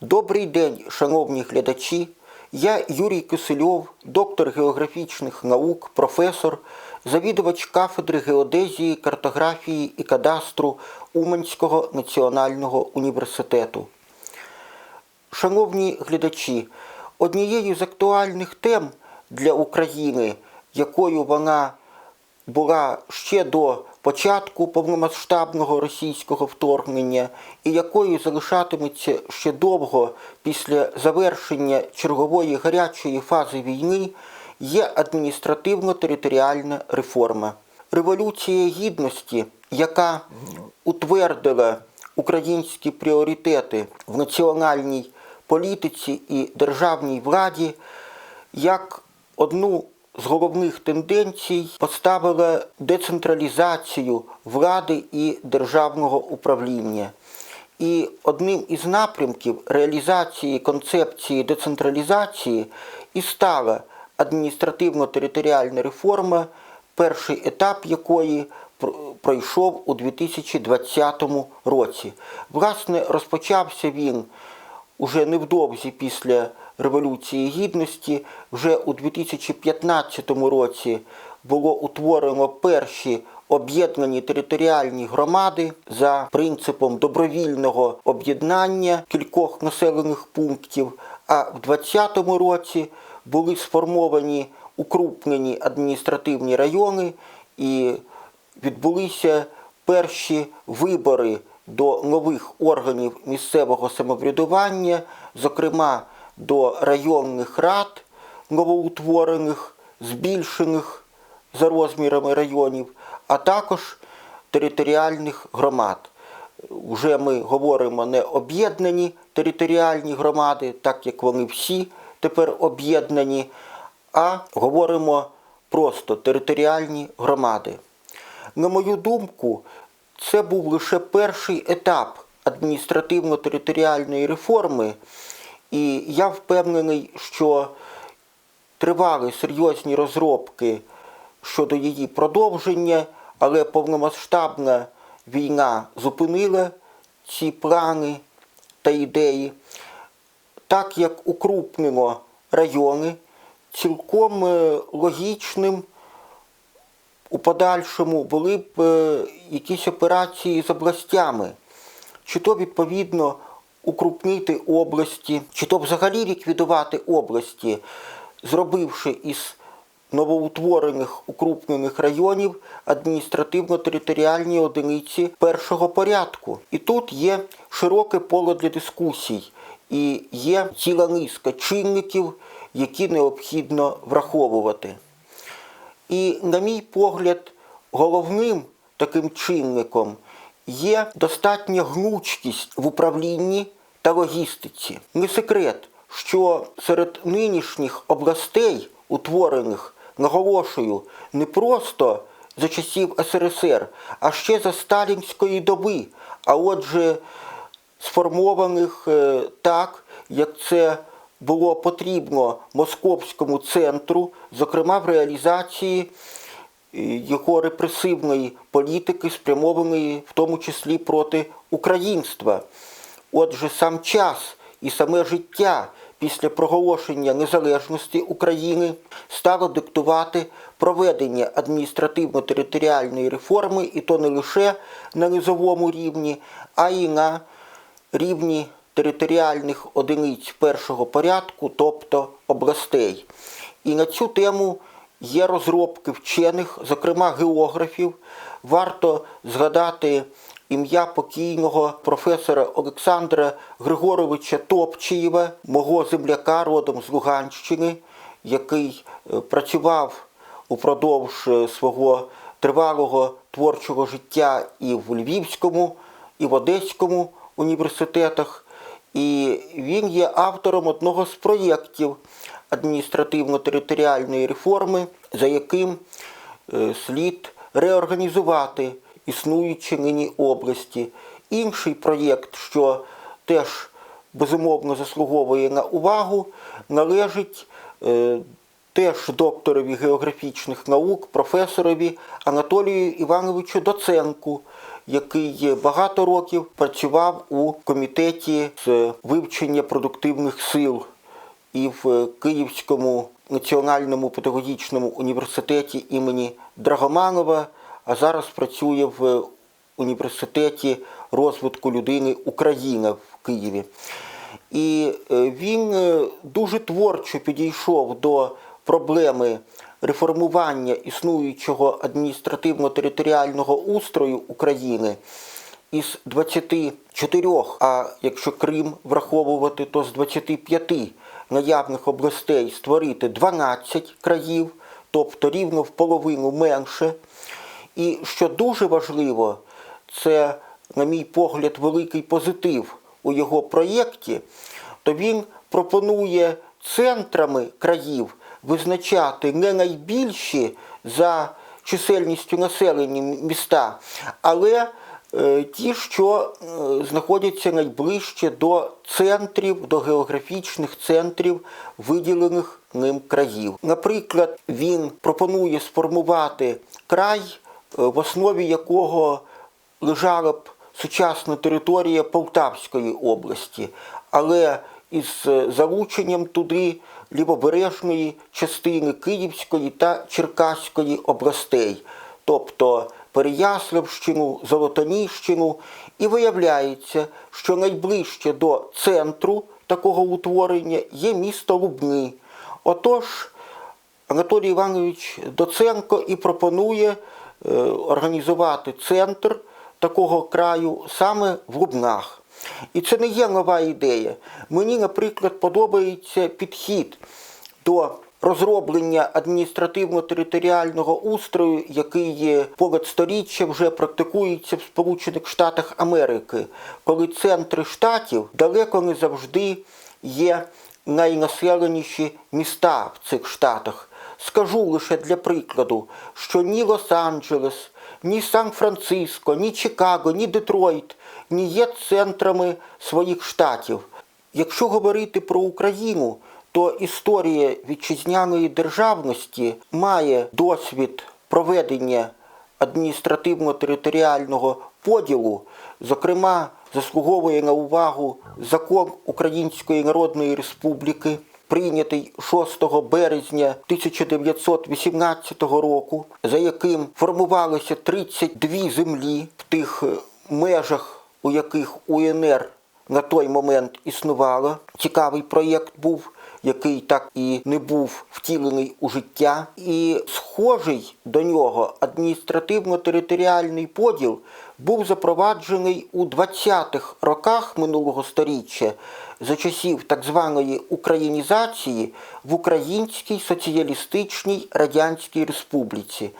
Добрий день, шановні глядачі. Я Юрій Кисельов, доктор географічних наук, професор, завідувач кафедри геодезії, картографії і кадастру Уманського національного університету. Шановні глядачі, однією з актуальних тем для України, якою вона була ще до початку повномасштабного російського вторгнення і якою залишатиметься ще довго після завершення чергової гарячої фази війни, є адміністративно-територіальна реформа. Революція гідності, яка утвердила українські пріоритети в національній політиці і державній владі, як одну з головних тенденцій поставила децентралізацію влади і державного управління. І одним із напрямків реалізації концепції децентралізації і стала адміністративно-територіальна реформа, перший етап якої пройшов у 2020 році. Власне, розпочався він уже невдовзі після Революції Гідності, вже у 2015 році було утворено перші об'єднані територіальні громади за принципом добровільного об'єднання кількох населених пунктів, а в 2020 році були сформовані укрупнені адміністративні райони і відбулися перші вибори до нових органів місцевого самоврядування, зокрема до районних рад новоутворених, збільшених за розмірами районів, а також територіальних громад. Вже ми говоримо не об'єднані територіальні громади, так як вони всі тепер об'єднані, а говоримо просто територіальні громади. На мою думку, це був лише перший етап адміністративно-територіальної реформи, і я впевнений, що тривали серйозні розробки щодо її продовження, але повномасштабна війна зупинила ці плани та ідеї. Так як укрупнено райони, цілком е, логічним у подальшому були б е, якісь операції з областями, чи то відповідно укрупнити області, чи то взагалі ліквідувати області, зробивши із новоутворених укрупнених районів адміністративно-територіальні одиниці першого порядку. І тут є широке поле для дискусій, і є ціла низка чинників, які необхідно враховувати. І, на мій погляд, головним таким чинником є достатня гнучкість в управлінні та логістиці. Не секрет, що серед нинішніх областей, утворених, наголошую, не просто за часів СРСР, а ще за сталінської доби, а отже, сформованих е, так, як це було потрібно московському центру, зокрема в реалізації е, його репресивної політики, спрямованої в тому числі проти українства. Отже, сам час і саме життя після проголошення незалежності України стало диктувати проведення адміністративно-територіальної реформи, і то не лише на низовому рівні, а й на рівні територіальних одиниць першого порядку, тобто областей. І на цю тему є розробки вчених, зокрема географів. Варто згадати ім'я покійного професора Олександра Григоровича Топчієва, мого земляка родом з Луганщини, який е, працював упродовж е, свого тривалого творчого життя і в Львівському, і в Одеському університетах. І він є автором одного з проєктів адміністративно-територіальної реформи, за яким е, слід реорганізувати існуючі нині області. Інший проєкт, що теж безумовно заслуговує на увагу, належить е, теж докторові географічних наук, професорові Анатолію Івановичу Доценку, який багато років працював у комітеті з вивчення продуктивних сил і в Київському національному педагогічному університеті імені Драгоманова, а зараз працює в університеті розвитку людини Україна в Києві. І е, він е, дуже творчо підійшов до проблеми реформування існуючого адміністративно-територіального устрою України із 24, а якщо Крим враховувати, то з 25 наявних областей створити 12 країв, тобто рівно в половину менше. І що дуже важливо, це, на мій погляд, великий позитив у його проєкті, то він пропонує центрами країв визначати не найбільші за чисельністю населення міста, але е, ті, що знаходяться найближче до центрів, до географічних центрів виділених ним країв. Наприклад, він пропонує сформувати край, в основі якого лежала б сучасна територія Полтавської області, але із е, залученням туди лівобережної частини Київської та Черкаської областей, тобто Переяславщину, Золотоніщину, і виявляється, що найближче до центру такого утворення є місто Лубни. Отож, Анатолій Іванович Доценко і пропонує е, організувати центр такого краю саме в Лубнах. І це не є нова ідея. Мені, наприклад, подобається підхід до розроблення адміністративно-територіального устрою, який є понад сторіччя вже практикується в Сполучених Штатах Америки, коли центри штатів далеко не завжди є найнаселеніші міста в цих штатах. Скажу лише для прикладу, що ні Лос-Анджелес, ні Сан-Франциско, ні Чикаго, ні Детройт не є центрами своїх штатів. Якщо говорити про Україну, то історія вітчизняної державності має досвід проведення адміністративно-територіального поділу, зокрема, заслуговує на увагу закон Української Народної Республіки, прийнятий 6 березня 1918 року, за яким формувалося 32 землі в тих е, межах, у яких УНР на той момент існувало. Цікавий проєкт був, який так і не був втілений у життя. І схожий до нього адміністративно-територіальний поділ був запроваджений у 20-х роках минулого століття за часів так званої українізації в Українській Соціалістичній Радянській Республіці.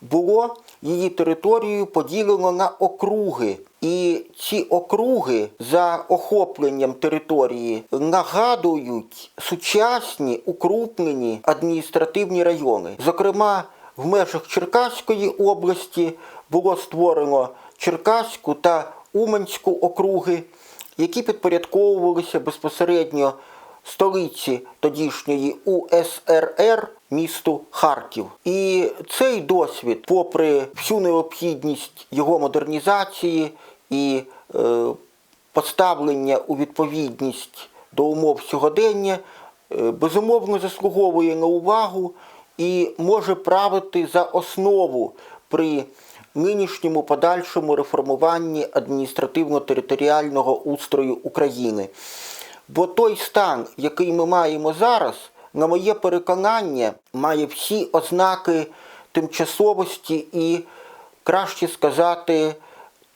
Було її територію поділено на округи. І ці округи за охопленням території нагадують сучасні укрупнені адміністративні райони. Зокрема, в межах Черкаської області було створено Черкаську та Уманську округи, які підпорядковувалися безпосередньо столиці тодішньої УСРР місту Харків. І цей досвід, попри всю необхідність його модернізації і е, поставлення у відповідність до умов сьогодення, е, безумовно заслуговує на увагу і може правити за основу при нинішньому подальшому реформуванні адміністративно-територіального устрою України. Бо той стан, який ми маємо зараз, на моє переконання, має всі ознаки тимчасовості і, краще сказати,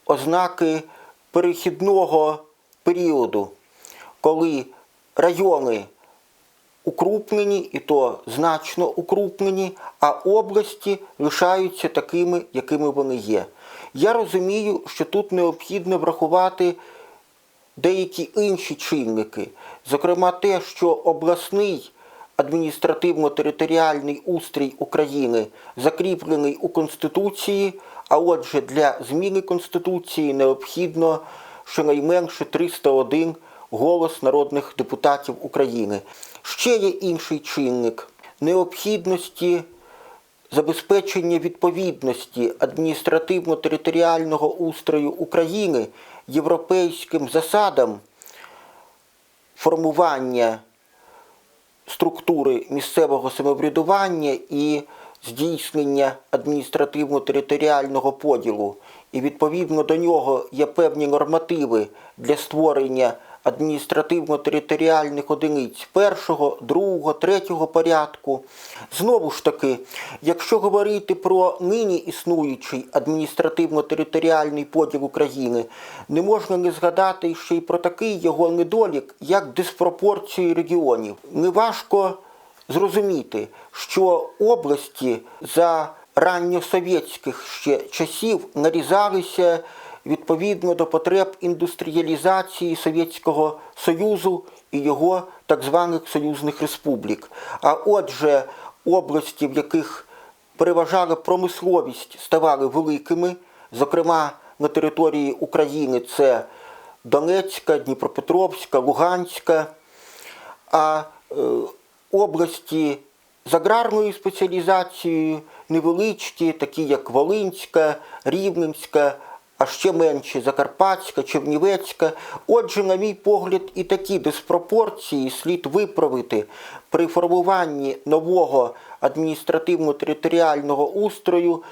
ознаки перехідного періоду, коли райони укрупнені, і то значно укрупнені, а області лишаються такими, якими вони є. Я розумію, що тут необхідно врахувати деякі інші чинники, зокрема те, що обласний адміністративно-територіальний устрій України закріплений у Конституції, а отже, для зміни Конституції необхідно щонайменше 301 голос народних депутатів України. Ще є інший чинник необхідності забезпечення відповідності адміністративно-територіального устрою України європейським засадам формування структури місцевого самоврядування і здійснення адміністративно-територіального поділу. І відповідно до нього є певні нормативи для створення адміністративно-територіальних одиниць першого, другого, третього порядку. Знову ж таки, якщо говорити про нині існуючий адміністративно-територіальний поділ України, не можна не згадати ще й про такий його недолік, як диспропорції регіонів. Неважко зрозуміти, що області за ранньосовєтських ще часів нарізалися відповідно до потреб індустріалізації Совєтського Союзу і його так званих союзних республік. А отже, області, в яких переважала промисловість, ставали великими, зокрема на території України це Донецька, Дніпропетровська, Луганська, а е, області з аграрною спеціалізацією невеличкі, такі як Волинська, Рівненська, а ще менше Закарпатська, Чернівецька. Отже, на мій погляд, і такі диспропорції слід виправити при формуванні нового адміністративно-територіального устрою.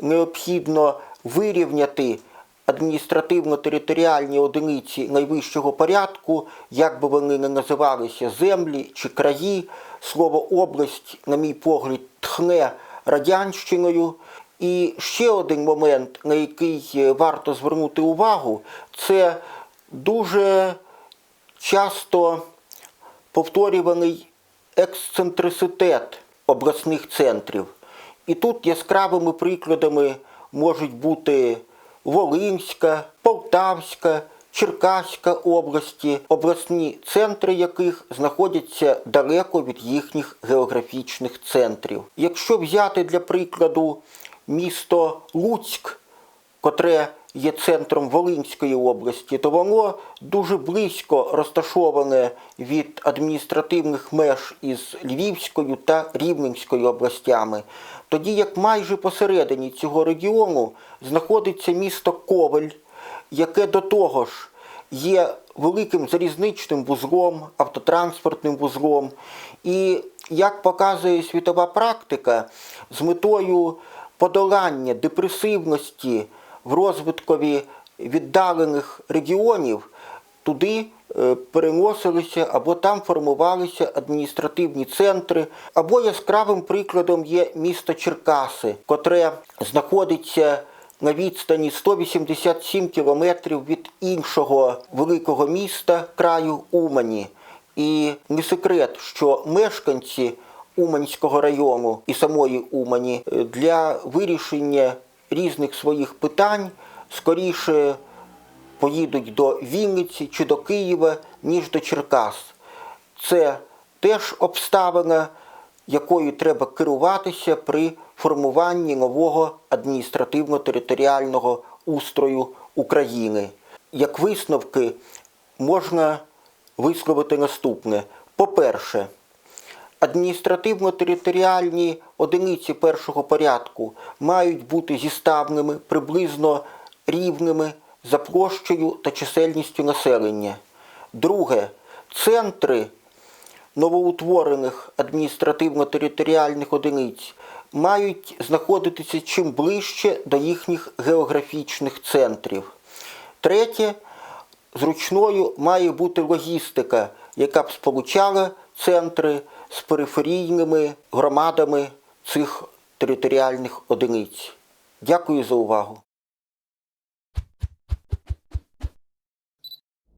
Необхідно вирівняти адміністративно-територіальні одиниці найвищого порядку, як би вони не називалися землі чи краї. Слово область, на мій погляд, тхне радянщиною. І ще один момент, на який е, варто звернути увагу, це дуже часто повторюваний ексцентриситет обласних центрів. І тут яскравими прикладами можуть бути Волинська, Полтавська, Черкаська області, обласні центри яких знаходяться далеко від їхніх географічних центрів. Якщо взяти для прикладу місто Луцьк, котре є центром Волинської області, то воно дуже близько розташоване від адміністративних меж із Львівською та Рівненською областями. Тоді як майже посередині цього регіону знаходиться місто Ковель, яке до того ж є великим залізничним вузлом, автотранспортним вузлом. І як показує світова практика, з метою подолання депресивності в розвиткові віддалених регіонів туди е, переносилися або там формувалися адміністративні центри. Або яскравим прикладом є місто Черкаси, котре знаходиться на відстані 187 кілометрів від іншого великого міста краю Умані. І не секрет, що мешканці Уманського району і самої Умані е, для вирішення різних своїх питань скоріше поїдуть до Вінниці чи до Києва, ніж до Черкас. Це теж обставина, якою треба керуватися при формуванні нового адміністративно-територіального устрою України. Як висновки можна висловити наступне. По-перше, адміністративно-територіальні одиниці першого порядку мають бути зіставними, приблизно рівними за площею та чисельністю населення. Друге, центри новоутворених адміністративно-територіальних одиниць мають знаходитися чим ближче до їхніх географічних центрів. Третє, зручною має бути логістика, яка б сполучала центри з периферійними громадами цих територіальних одиниць. Дякую за увагу.